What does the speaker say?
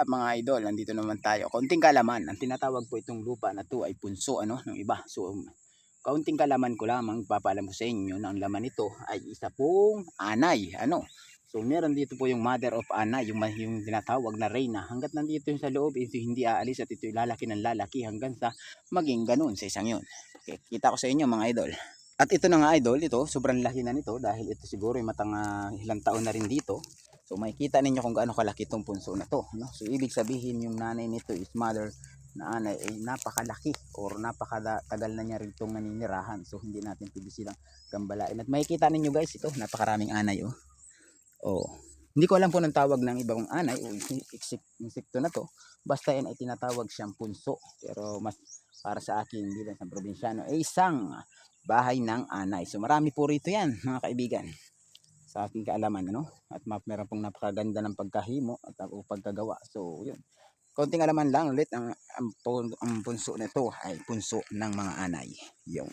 Ah, mga idol, nandito naman tayo. Kaunting kalaman, ang tinatawag po itong lupa na to ay punso ano ng iba. So kaunting kalaman ko lamang papaalam ko sa inyo na ang laman nito ay isa pong anay, ano. So meron dito po yung mother of anay, yung yung tinatawag na reyna. Hangga't nandito yung sa loob, ito hindi aalis at ito lalaki ng lalaki hanggang sa maging ganun sa isang yun. Okay, kita ko sa inyo mga idol. At ito na nga idol, ito sobrang laki na nito dahil ito siguro yung matang ah, ilang taon na rin dito. So makikita ninyo kung gaano kalaki itong punso na to. No? So ibig sabihin yung nanay nito is mother na anay ay napakalaki or napakatagal na niya rin itong naninirahan. So hindi natin pwede silang gambalain. At makikita ninyo guys ito, napakaraming anay oh. Oh. Hindi ko alam po ng tawag ng ibang anay o insek- insekto na to. Basta yan ay tinatawag siyang punso. Pero mas para sa akin bilang sa probinsyano ay isang bahay ng anay. So marami po rito yan mga kaibigan sa aking kaalaman ano? At map meron pong napakaganda ng pagkahimo at o pagkagawa. So yun. Konting alaman lang ulit ang ang, ang punso nito ay punso ng mga anay. Yung